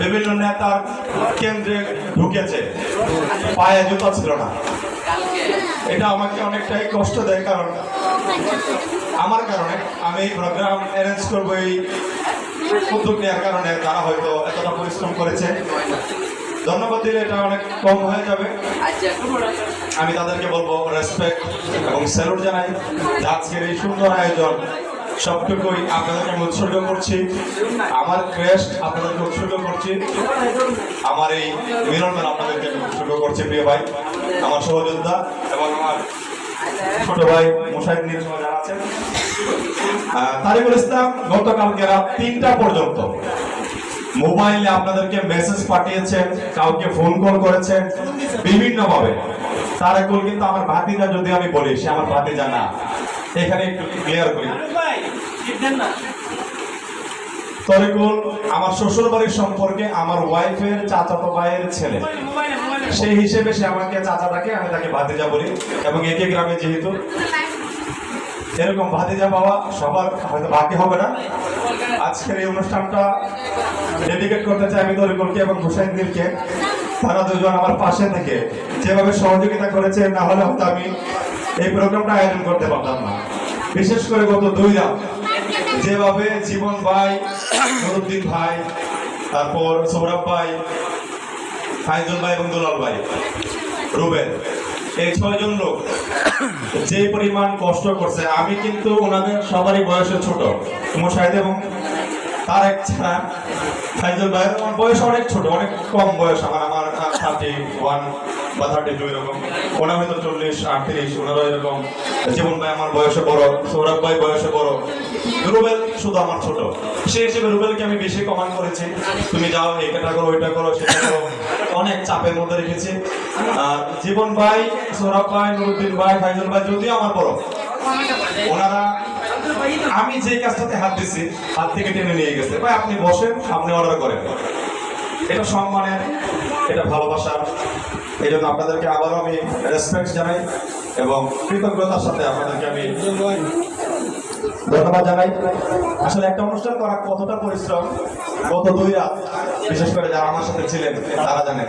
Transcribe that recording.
বিভিন্ন নেতার কেন্দ্রে ঢুকেছে। পায়ে জুতা ছিল না। এটা আমাকে অনেকটাই কষ্ট দেয় কারণ আমার কারণে আমি প্রোগ্রাম অ্যারেঞ্জ করব এই উদ্যোগ নেওয়ার কারণে তারা হয়তো এতটা পরিশ্রম করেছে। ধন্যবাদ দিলে এটা অনেক কম হয়ে যাবে। আমি তাদেরকে বলব রেসপেক্ট এবং স্যালুট জানাই। আজকের এই সুন্দর আয়োজন সবটুকুই আপনাদেরকে উৎসর্গ করছি। আমার ক্রেস্ট আপনাদেরকে উৎসর্গ করছি। আমার এই মিলন মেলা আপনাদেরকে উৎসর্গ করছি, প্রিয় ভাই। আমার সহযোদ্ধা এবং আমার ছোট ভাই মুশাহিদ সহ যারা আছেন। তারিকুল ইসলাম, গতকালকে রাত তিনটা পর্যন্ত মোবাইলে আপনাদেরকে মেসেজ পাঠিয়েছেন, কাউকে ফোন কল করেছেন, বিভিন্নভাবে। তারেকুল কিন্তু আমার ভাতিজা যদি আমি বলি, সে আমার ভাতিজা না। এখানে একটু ক্লিয়ার করি। তরিকুল আমার শ্বশুর বাড়ির সম্পর্কে আমার ওয়াইফের চাচাতো ভাইয়ের ছেলে। সেই হিসেবে সে আমাকে চাচা ডাকে আমি তাকে ভাতিজা বলি এবং একে গ্রামে যেহেতু। এরকম ভাতিজা পাওয়া সবার হয়তো বাকি হবে না। আজকের এই অনুষ্ঠানটা ডেডিকেট করতে চাই আমি তরিকুলকে এবং হুসাইন দিলকে তারা দুজন আমার পাশে থেকে। যেভাবে সহযোগিতা করেছে না হলে হয়তো আমি এই প্রোগ্রামটা আয়োজন করতে পারতাম না। বিশেষ করে গত দুই রাত। যেভাবে জীবন ভাই নুরুদ্দিন ভাই, তারপর সৌরভ ভাই, ফাইজুল ভাই এবং দুলাল ভাই, রুবেল, এই ছয়জন লোক যে পরিমাণ কষ্ট করছে, আমি কিন্তু ওনাদের সবারই বয়সে ছোট মুশাহিদ এবং তার এক ছাড়া ফাইজুল ভাই বয়স অনেক ছোট, অনেক কম বয়স আমার আমার থার্টি ওয়ান বা থার্টি টু এরকম হয়তো চল্লিশ, আটত্রিশ এরকম। জীবন ভাই আমার বয়সে বড়, সৌরভ ভাই বয়সে বড়। রুবেল শুধু আমার ছোট। হিসেবে রুবেলকে আমি বেশি করেছি। তুমি যাও এটা করো, ওইটা করো, সেটা করো। অনেক চাপের মধ্যে রেখেছি। আর জীবন ভাই, সৌরভ ভাই, নুরুদ্দিন ভাই, ফাইজুল ভাই, যদিও আমার বড়। ওনারা, আমি যে কাজটাতে হাত দিছি, হাত থেকে টেনে নিয়ে গেছে। ভাই, আপনি বসেন আপনি অর্ডার করেন। এটা সম্মানের, এটা ভালোবাসার। এই জন্য আপনাদেরকে আবারও আমি রেসপেক্ট জানাই এবং কৃতজ্ঞতার সাথে আপনাদেরকে আমি ধন্যবাদ জানাই। আসলে একটা অনুষ্ঠান করা কতটা পরিশ্রম গত দুই রাত বিশেষ করে যারা আমার সাথে ছিলেন, তারা জানেন।